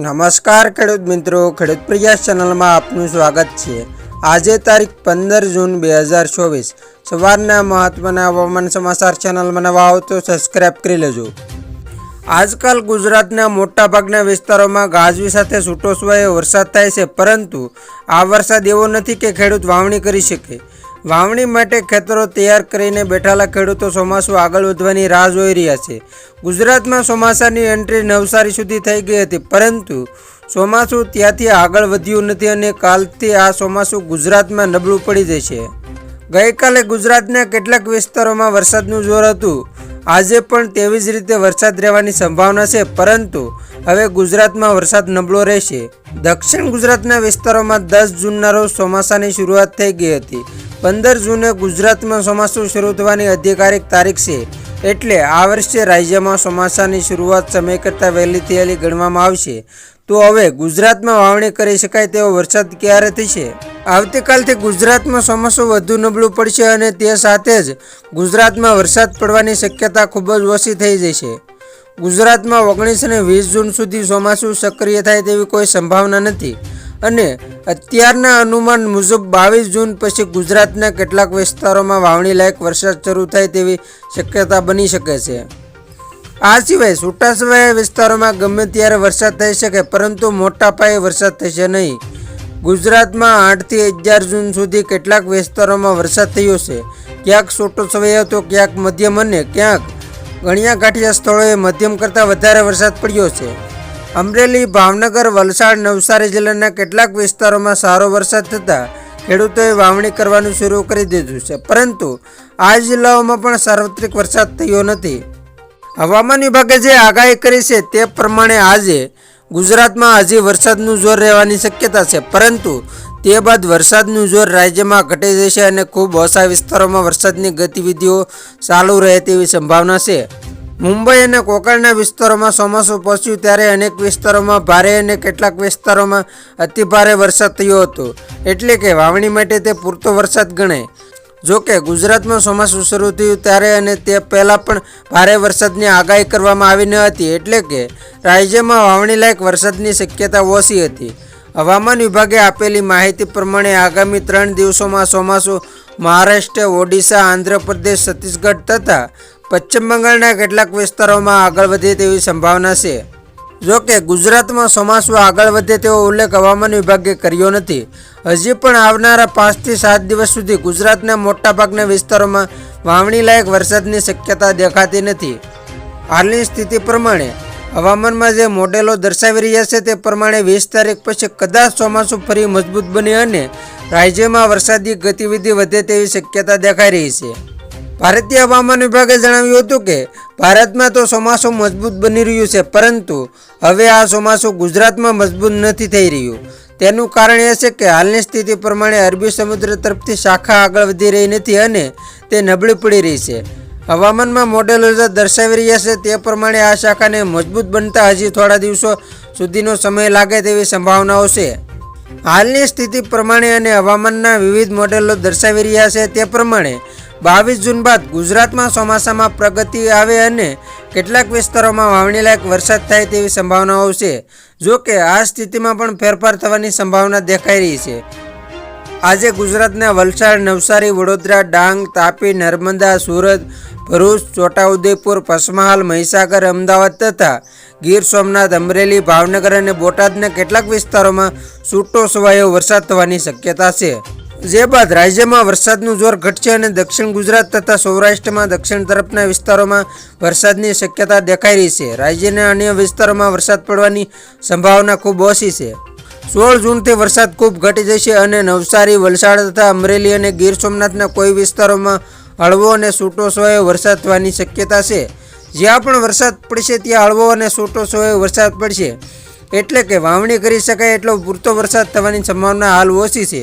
નમસ્કાર ખેડૂત મિત્રો, ખેડૂત પ્રયાસ ચેનલમાં આપનું સ્વાગત છે. આજે તારીખ પંદર જૂન બે હજાર ચોવીસ. સવારના મહત્વના હવામાન સમાચાર ચેનલમાં નવા આવો તો સબસ્ક્રાઇબ કરી લેજો. આજકાલ ગુજરાતના મોટાભાગના વિસ્તારોમાં ગાજવી સાથે છૂટો વરસાદ થાય છે, પરંતુ આ વરસાદ એવો નથી કે ખેડૂત વાવણી કરી શકે. વાવણી માટે ખેતરો તૈયાર કરીને બેઠેલા ખેડૂતો ચોમાસું આગળ વધવાની રાહ જોઈ રહ્યા છે. ગુજરાતમાં ચોમાસાની એન્ટ્રી નવસારી સુધી થઈ ગઈ હતી, પરંતુ ચોમાસું ત્યાંથી આગળ વધ્યું નથી અને કાલથી આ ચોમાસું ગુજરાતમાં નબળું પડી જશે. ગઈકાલે ગુજરાતના કેટલાક વિસ્તારોમાં વરસાદનું જોર હતું. આજે પણ તેવી જ રીતે વરસાદ રહેવાની સંભાવના છે, પરંતુ હવે ગુજરાતમાં વરસાદ નબળો રહેશે. દક્ષિણ ગુજરાતના વિસ્તારોમાં દસ જૂનના રોજ ચોમાસાની શરૂઆત થઈ ગઈ હતી. પંદર જૂને ગુજરાતમાં ચોમાસું શરૂ થવાની અધિકારિક તારીખ છે. એટલે આ વર્ષે રાજ્યમાં ચોમાસાની શરૂઆત સમય કરતાં વહેલી થયેલી ગણવામાં આવશે. તો હવે ગુજરાતમાં વાવણી કરી શકાય તેવો વરસાદ ક્યારે થશે? આવતીકાલથી ગુજરાતમાં ચોમાસું વધુ નબળું પડશે અને તે સાથે જ ગુજરાતમાં વરસાદ પડવાની શક્યતા ખૂબ જ ઓછી થઈ જશે. ગુજરાતમાં ઓગણીસ અને વીસ જૂન સુધી ચોમાસું સક્રિય થાય તેવી કોઈ સંભાવના નથી. અને અત્યારના અનુમાન મુજબ બાવીસ જૂન પછી ગુજરાતના કેટલાક વિસ્તારોમાં વાવણી લાયક વરસાદ શરૂ થાય તેવી શક્યતા બની શકે છે. આ સિવાય છૂટાછવાયા વિસ્તારોમાં ગમે ત્યારે વરસાદ થઈ શકે, પરંતુ મોટા પાયે વરસાદ થશે નહીં. ગુજરાતમાં આઠથી અગિયાર જૂન સુધી કેટલાક વિસ્તારોમાં વરસાદ થયો છે. ક્યાંક છૂટો છવાયો તો ક્યાંક મધ્યમ અને ક્યાંક ગણ્યા ગાંઠિયા સ્થળોએ મધ્યમ કરતાં વધારે વરસાદ પડ્યો છે. અમરેલી, ભાવનગર, વલસાડ, નવસારી જિલ્લાના કેટલાક વિસ્તારોમાં સારો વરસાદ થતાં ખેડૂતોએ વાવણી કરવાનું શરૂ કરી દીધું છે. પરંતુ આ જિલ્લાઓમાં પણ સાર્વત્રિક વરસાદ થયો નથી. હવામાન વિભાગે જે આગાહી કરી છે તે પ્રમાણે આજે ગુજરાતમાં હજી વરસાદનું જોર રહેવાની શક્યતા છે. પરંતુ તે બાદ વરસાદનું જોર રાજ્યમાં ઘટી જશે અને ખૂબ ઓછા વિસ્તારોમાં વરસાદની ગતિવિધિઓ ચાલુ રહે તેવી સંભાવના છે. મુંબઈ અને કોકણના વિસ્તારોમાં ચોમાસું પહોંચ્યું ત્યારે અનેક વિસ્તારોમાં ભારે અને કેટલાક વિસ્તારોમાં અતિભારે વરસાદ થયો હતો. એટલે કે વાવણી માટે તે પૂરતો વરસાદ ગણાય. જો કે ગુજરાતમાં ચોમાસું શરૂ થયું ત્યારે અને તે પહેલાં પણ ભારે વરસાદની આગાહી કરવામાં આવી ન હતી. એટલે કે રાજ્યમાં વાવણી લાયક વરસાદની શક્યતા ઓછી હતી. હવામાન વિભાગે આપેલી માહિતી પ્રમાણે આગામી ત્રણ દિવસોમાં ચોમાસું મહારાષ્ટ્ર, ઓડિશા, આંધ્રપ્રદેશ, છત્તીસગઢ તથા પશ્ચિમ બંગાળના કેટલાક વિસ્તારોમાં આગળ વધે તેવી સંભાવના છે. જો કે ગુજરાતમાં ચોમાસું આગળ વધે તેવો ઉલ્લેખ હવામાન વિભાગે કર્યો નથી. હજી પણ આવનારા પાંચથી સાત દિવસ સુધી ગુજરાતના મોટાભાગના વિસ્તારોમાં વાવણી લાયક વરસાદની શક્યતા દેખાતી નથી. હાલની સ્થિતિ પ્રમાણે હવામાનમાં જે મોડેલો દર્શાવી રહ્યા છે તે પ્રમાણે વીસ તારીખ પછી કદાચ ચોમાસું ફરી મજબૂત બને અને રાજ્યમાં વરસાદી ગતિવિધિ વધે તેવી શક્યતા દેખાઈ રહી છે. ભારતીય હવામાન વિભાગે જણાવ્યું હતું કે, ભારતમાં તો ચોમાસું મજબૂત બની રહ્યું છે, પરંતુ હવે આ ચોમાસું ગુજરાતમાં મજબૂત નથી થઈ રહ્યું. તેનું કારણ એ છે કે હાલની સ્થિતિ પ્રમાણે અરબી સમુદ્ર તરફથી શાખા આગળ વધી રહી નથી અને તે નબળી પડી રહી છે. હવામાનમાં મોડેલો જે દર્શાવી રહ્યા છે, તે પ્રમાણે આ શાખાને મજબૂત બનતા હજી થોડા દિવસો સુધીનો સમય લાગે તેવી સંભાવનાઓ છે. હાલની સ્થિતિ પ્રમાણે અને હવામાનના વિવિધ મોડેલો દર્શાવી રહ્યા છે, તે પ્રમાણે બાવીસ જૂન બાદ ગુજરાતમાં ચોમાસામાં પ્રગતિ આવે અને કેટલાક વિસ્તારોમાં વાવણી લાયક વરસાદ થાય તેવી સંભાવનાઓ છે. જો કે, આ સ્થિતિમાં પણ ફેરફાર થવાની સંભાવના દેખાઈ રહી છે. આજે ગુજરાતના વલસાડ, નવસારી, વડોદરા, ડાંગ, તાપી, નર્મદા, સુરત, ભરૂચ, છોટાઉદેપુર, પંચમહાલ, મહીસાગર, અમદાવાદ તથા ગીર સોમનાથ, અમરેલી, ભાવનગર અને બોટાદના કેટલાક વિસ્તારોમાં છૂટો છવાયો વરસાદ થવાની શક્યતા છે. જે બાદ રાજ્યમાં વરસાદનું જોર ઘટશે અને દક્ષિણ ગુજરાત તથા સૌરાષ્ટ્રમાં દક્ષિણ તરફના વિસ્તારોમાં વરસાદની શક્યતા દેખાઈ રહી છે. રાજ્યના અન્ય વિસ્તારોમાં વરસાદ પડવાની સંભાવના ખૂબ ઓછી છે. સોળ જૂનથી વરસાદ ખૂબ ઘટી જશે અને નવસારી, વલસાડ તથા અમરેલી અને ગીર સોમનાથના કોઈ વિસ્તારોમાં હળવો અને છૂટો છવાયો વરસાદ થવાની શક્યતા છે. જ્યાં પણ વરસાદ પડશે ત્યાં હળવો અને છૂટો સોયો વરસાદ પડશે. એટલે કે વાવણી કરી શકાય એટલો પૂરતો વરસાદ થવાની સંભાવના હાલ ઓછી છે.